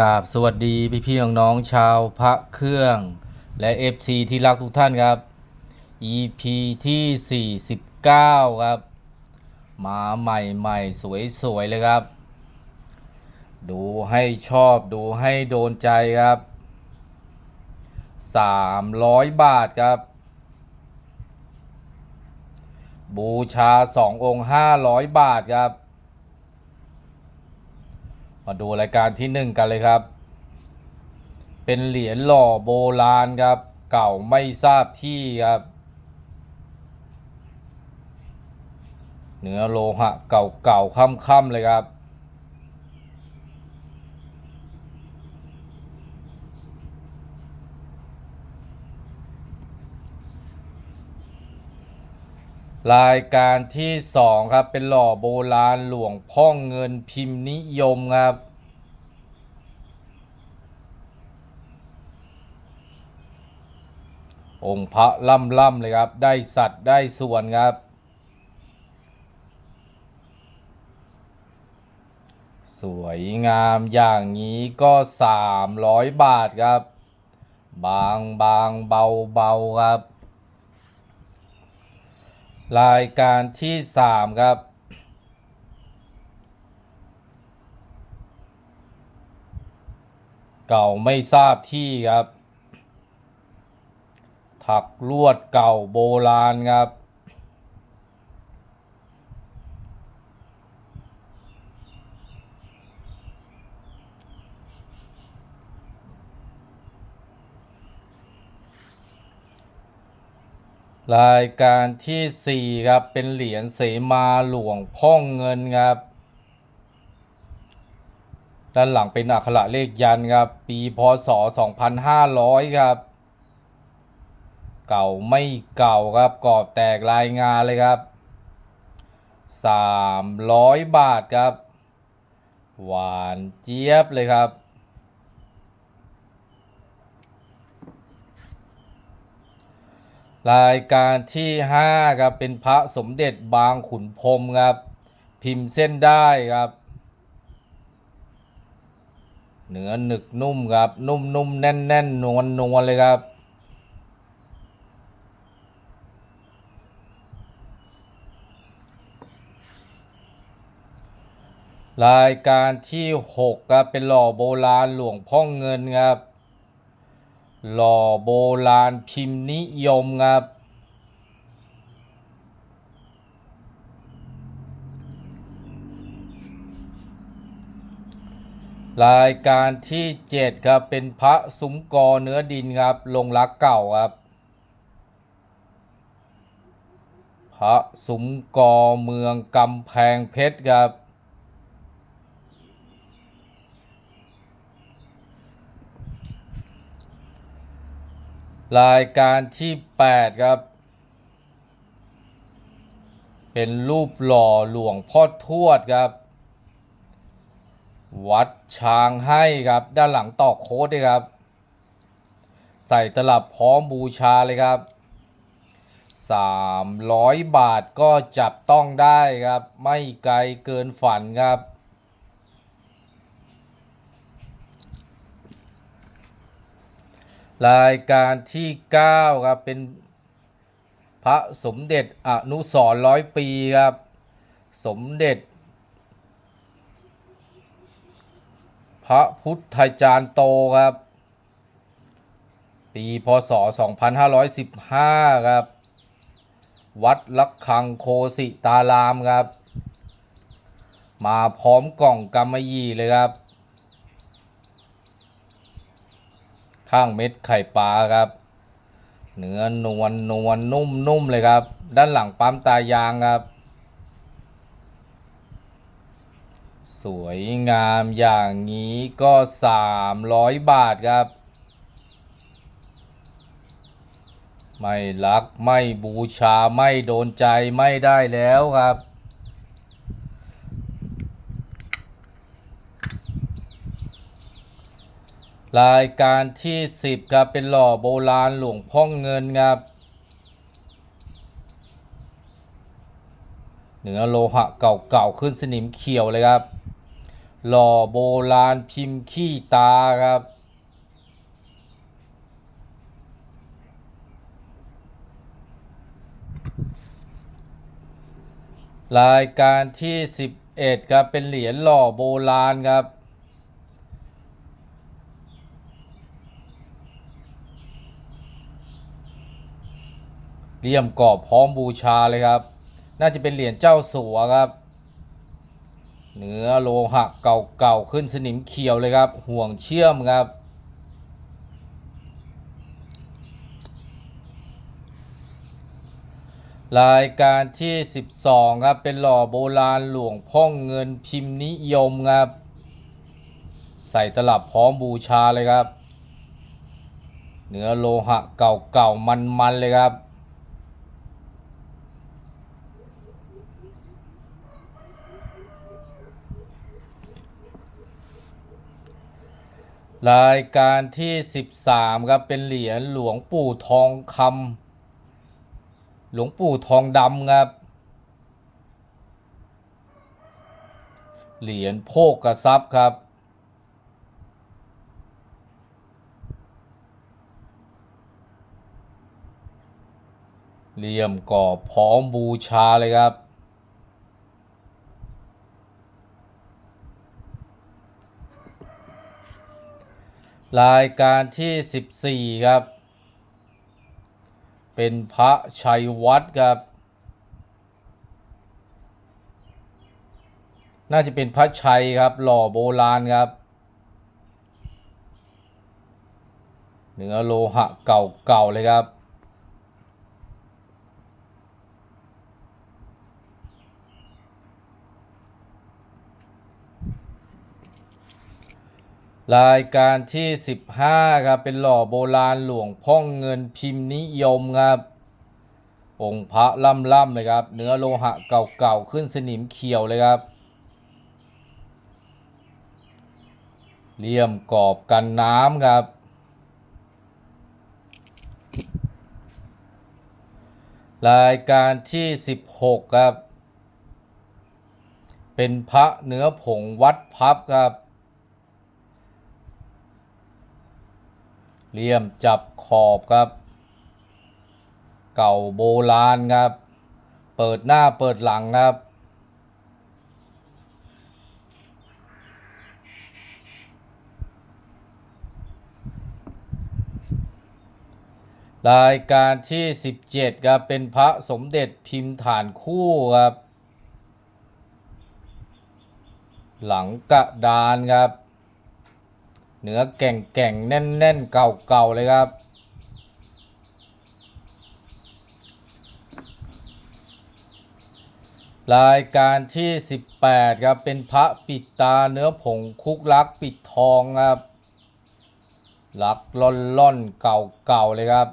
กราบสวัสดีพี่พี่ๆน้องๆชาวพระเครื่องและ FC ที่รักทุกท่านครับ EP ที่ 49 ครับ มาใหม่ๆ สวยๆ เลยครับ ดูให้ชอบดูให้โดนใจครับ 300 บาทครับ บูชา 2 องค์ 500 บาทครับ มาดูรายการที่หนึ่งกันเลยครับ เป็นเหรียญหล่อโบราณครับ เก่าไม่ทราบที่ครับ เนื้อโลหะเก่าๆค่ำๆเลยครับ รายการที่สองครับ เป็นหล่อโบราณหลวงพ่อเงินพิมพ์นิยมครับ องค์พระล่ำล่ำๆเลยครับ ได้สัตว์ได้ส่วนครับ สวยงามอย่างนี้ก็ 300 บาทครับ บางบางเบาเบาครับ รายการที่สามครับ เก่าไม่ทราบที่ครับ ถักลวดเก่าโบราณครับ รายการที่สี่ครับ เป็นเหรียญเสมาหลวงพ่องเงินครับ ด้านหลังเป็นอักขระเลขยันครับ ปีพศ 2500 ครับ เก่าไม่เก่าครับกรอบแตกรายงานเลยครับ 300 บาทครับ หวานเจี๊ยบเลยครับ รายการที่ 5 ครับ เป็นพระสมเด็จบางขุนพรมครับ พิมพ์เส้นได้ครับ เนื้อหนึกนุ่มครับ นุ่มนุ่มแน่นแน่นนวลนวลเลยครับ รายการที่ 6 ครับ เป็นหล่อโบราณหลวงพ่อเงินครับ หล่อโบราณพิมพ์นิยมครับ รายการที่ 7 ครับ เป็นพระซุ้มกอเนื้อดินครับ ลงรักเก่าครับ พระซุ้มกอเมืองกำแพงเพชรครับ รายการที่ 8 ครับ เป็นรูปหล่อหลวงพ่อทวดครับ วัดช้างให้ครับ ด้านหลังตอกโค้ดด้วยครับ ใส่ตลับพร้อมบูชาเลยครับ 300 บาทก็จับต้องได้ครับ ไม่ไกลเกินฝันครับ รายการที่ 9 ครับ เป็นพระสมเด็จอนุสรร้อยปีครับ สมเด็จ พระพุทธจารย์โตครับ ปีพศ 2515 ครับ วัดลักคังโคสิตารามครับ มาพร้อมกล่องกำมะหยี่เลยครับ ข้างเม็ดไข่ปลาครับ เนื้อนวลนวลนุ่มนุ่มเลยครับ ด้านหลังปั๊มตายางครับ สวยงามอย่างนี้ก็ 300 บาทครับ ไม่รักไม่บูชาไม่โดนใจไม่ได้แล้วครับ รายการที่ 10ครับเป็นหล่อโบราณหลวงพ่อเงินครับเนื้อโลหะเก่าๆขึ้นสนิมเขียวเลยครับ หล่อโบราณพิมพ์ขี้ตาครับ รายการที่ 11ครับเป็นเหรียญหล่อโบราณครับ เลี่ยมกรอบพร้อมบูชาเลยครับ น่าจะเป็นเหรียญเจ้าสัวครับ เนื้อโลหะเก่าๆขึ้นสนิมเขียวเลยครับ ห่วงเชื่อมครับรายการที่ 12 ครับ เป็นหล่อโบราณหลวงพ่องเงินพิมพ์นิยมครับ ใส่ตลับพร้อมบูชาเลยครับ เนื้อโลหะเก่าๆมันๆเลยครับ รายการที่ 13 ครับ เป็นเหรียญหลวงปู่ทองคำหลวงปู่ทองดำครับ เหรียญโภกกระซับครับ เหลี่ยมกรอบพร้อมบูชาเลยครับ รายการที่ 14 ครับ เป็นพระชัยวัดครับ น่าจะเป็นพระชัยครับ หล่อโบราณครับ เนื้อโลหะเก่าๆเลยครับ รายการที่ 15ครับเป็นหล่อโบราณหลวงพ่องเงินพิมพ์นิยมครับ องค์พระล่ำๆเลยครับ เนื้อโลหะเก่าๆขึ้นสนิมเขียวเลยครับเลี่ยมกรอบกันน้ำครับ รายการที่ 16 ครับ เป็นพระเนื้อผงวัดพับครับ เหลี่ยมจับขอบครับ เก่าโบราณครับ เปิดหน้าเปิดหลังครับ รายการที่ 17ครับเป็นพระสมเด็จพิมพ์ฐานคู่ครับ หลังกระดานครับ เนื้อแก่งแก่งๆแน่นแน่นๆเก่าเก่าๆเลยครับ รายการที่ 18 ครับ เป็นพระปิดตาเนื้อผงคุกลักปิดทองครับลักล่อนล่อนเก่าเก่าเลยครับ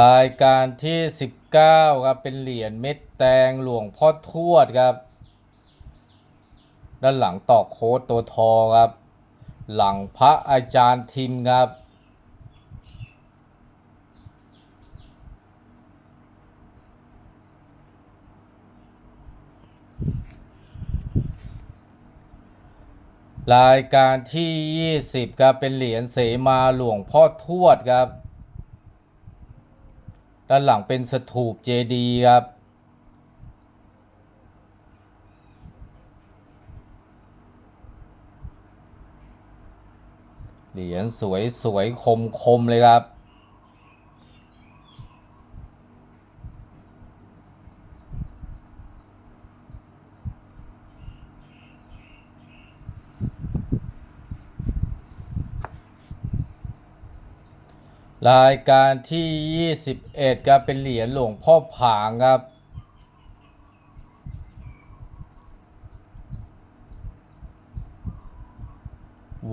รายการที่ 19ครับเป็นเหรียญเม็ดแตงหลวงพ่อทวดครับ ด้านหลังตอกโค้ดตัวทอครับ หลังพระอาจารย์ทิมครับรายการที่ 20ครับเป็นเหรียญเสมาหลวงพ่อทวดครับ ด้านหลังเป็นสถูปเจดีครับ เหรียญสวยสวยคมคมๆเลยครับ รายการที่ 21ครับเป็นเหรียญหลวงพ่อผางครับ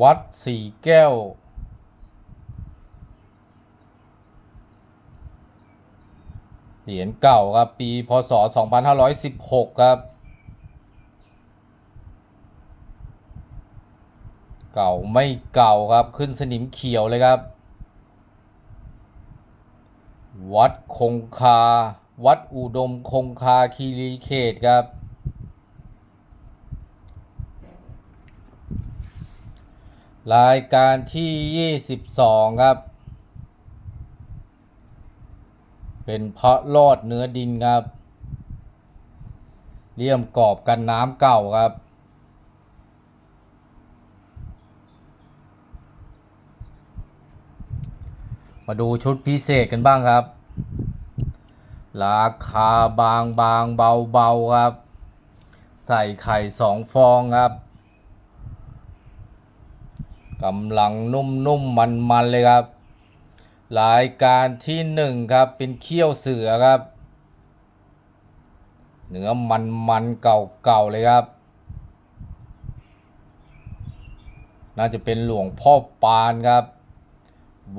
วัดสีแก้ว เหรียญเก่าครับ ปีพศ 2516 ครับ เก่าไม่เก่าครับ ขึ้นสนิมเขียวเลยครับ วัดคงคา วัดอุดมคงคาคีรีเขตครับ รายการที่ 22 ครับ เป็นพระรอดเนื้อดินครับเลี่ยมกรอบกันน้ำเก่าครับ มาดูชุดพิเศษกันบ้างครับ ราคาบางบางเบาเบาครับ ใส่ไข่สองฟองครับกำลังนุ่มๆมันๆเลยครับ รายการที่หนึ่งครับเป็นเขี้ยวเสือครับ เนื้อมันๆเก่าๆเลยครับ น่าจะเป็นหลวงพ่อปานครับ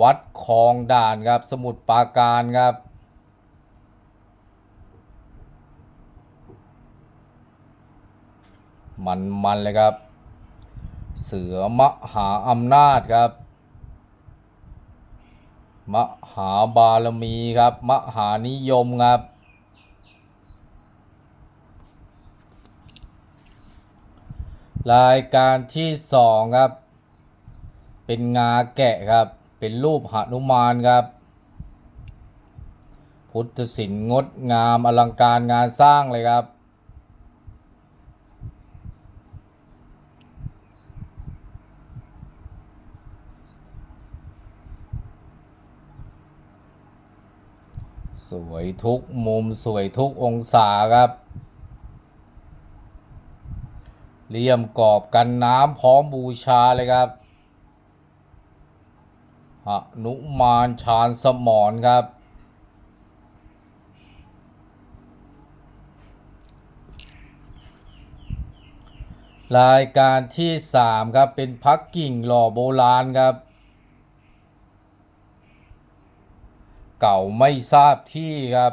วัดคลองด่านครับ สมุทรปราการครับ มันมันเลยครับ เสือมหาอำนาจครับ มหาบารมีครับ มหานิยมครับรายการที่สองครับ เป็นงาแกะครับ เป็นรูปหนุมานครับ พุทธศิลป์งดงามอลังการงานสร้างเลยครับ สวยทุกมุมสวยทุกองศาครับเลี่ยมกรอบกันน้ำพร้อมบูชาเลยครับ หนุมานชาญสมรครับ รายการที่สามครับ เป็นพักกิ่งหล่อโบราณครับ เก่าไม่ทราบที่ครับ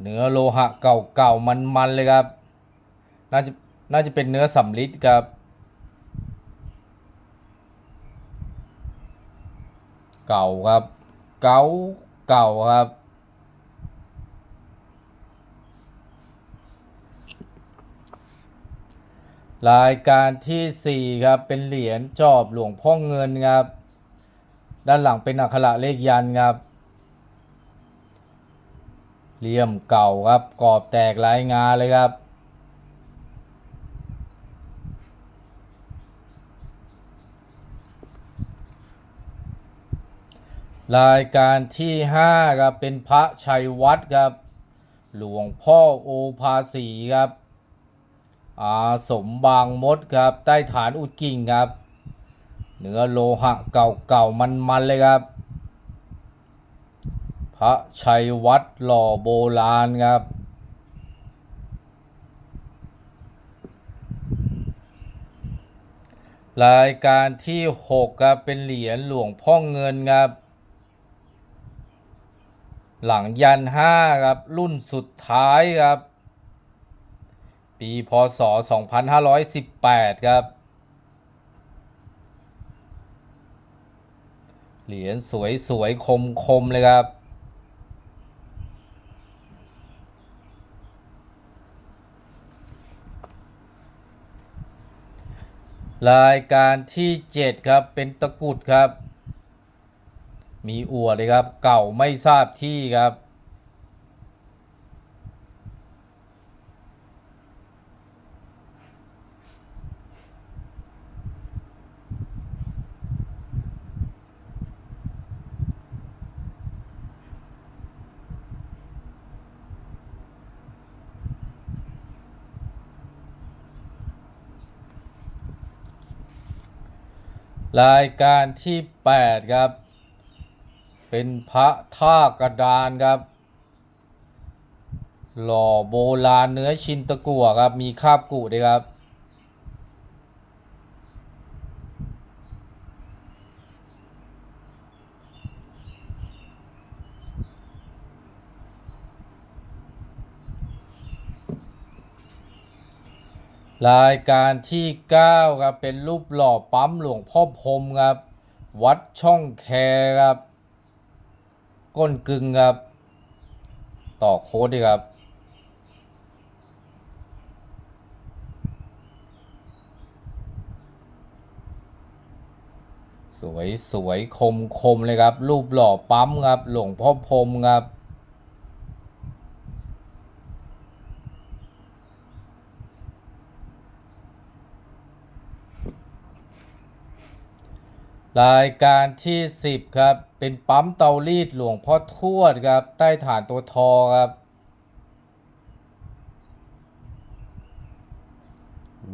เนื้อโลหะเก่าๆมันๆเลยครับ น่าจะน่าจะเป็นเนื้อสำลิดครับ เก่าครับเก่าเก่าครับ รายการที่สี่ครับ เป็นเหรียญจอบหลวงพ่อเงินครับ ด้านหลังเป็นอักขระเลขยันครับเหลี่ยมเก่าครับกรอบแตกลายงาเลยครับ รายการที่ห้าครับเป็นพระชัยวัดครับ หลวงพ่อโอภาสีครับอาสมบางมดครับใต้ฐานอุดกิ่งครับเนื้อโลหะเก่าๆมันๆเลยครับ พระชัยวัดหล่อโบราณครับ รายการที่หกครับเป็นเหรียญหลวงพ่อเงินครับ หลังยันห้าครับ รุ่นสุดท้ายครับ ปีพศ 2518 ครับ เหรียญสวยสวยคมคมๆเลยครับ รายการที่ 7 ครับเป็นตะกรุดครับ มีอวดเลยครับ เก่าไม่ทราบที่ครับ รายการที่ 8 ครับ เป็นพระท่ากระดานครับ หล่อโบราณเนื้อชินตะกั่วครับ มีคาบกุด้วยครับ รายการที่ 9 ครับ เป็นรูปหล่อปั๊มหลวงพ่อพรมครับ วัดช่องแคครับ ก้นกึ่งครับ ต่อโค้ดดีครับ สวยสวยคมคมเลยครับ รูปหล่อปั๊มครับ หลวงพ่อพรมครับ รายการที่ 10 ครับ เป็นปั๊มเตารีดหลวงพ่อทวดครับ ใต้ฐานตัวทอครับ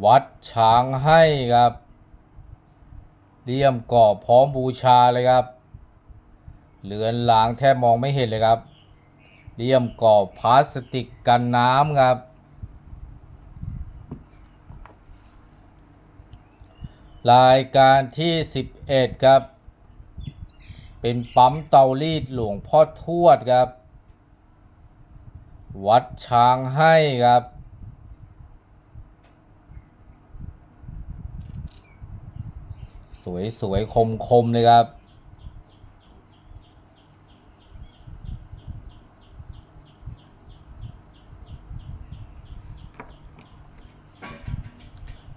วัดช้างให้ครับเลี่ยมกรอบพร้อมบูชาเลยครับ เหลือนหลางแทบมองไม่เห็นเลยครับเลี่ยมกรอบพลาสติกกันน้ำครับ รายการที่ 11 ครับ เป็นปั๊มเตารีดหลวงพ่อทวดครับ วัดช้างให้ครับ สวยๆ คมๆ เลยครับ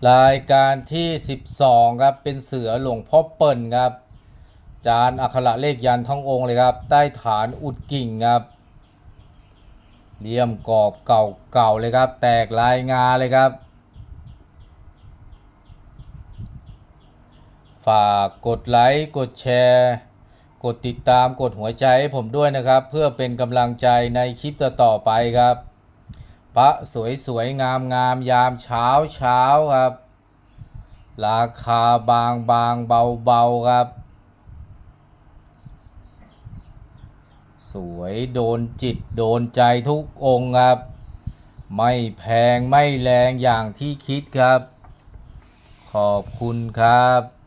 รายการที่ 12 ครับ เป็นเสือหลวงพ่อเปิ่นครับ จานอักขระเลขยันท่ององค์เลยครับ ใต้ฐานอุดกิ่งครับเลี่ยมกรอบเก่าๆเลยครับ แตกลายงาเลยครับ ฝากกดไลค์ กดแชร์ กดติดตามกดหัวใจให้ผมด้วยนะครับ เพื่อเป็นกำลังใจในคลิปต่อๆไปครับ พระสวยสวยงามงามยามเช้าเช้าครับ ราคาบางบางเบาเบาครับ สวยโดนจิตโดนใจทุกองค์ครับ ไม่แพงไม่แรงอย่างที่คิดครับ ขอบคุณครับ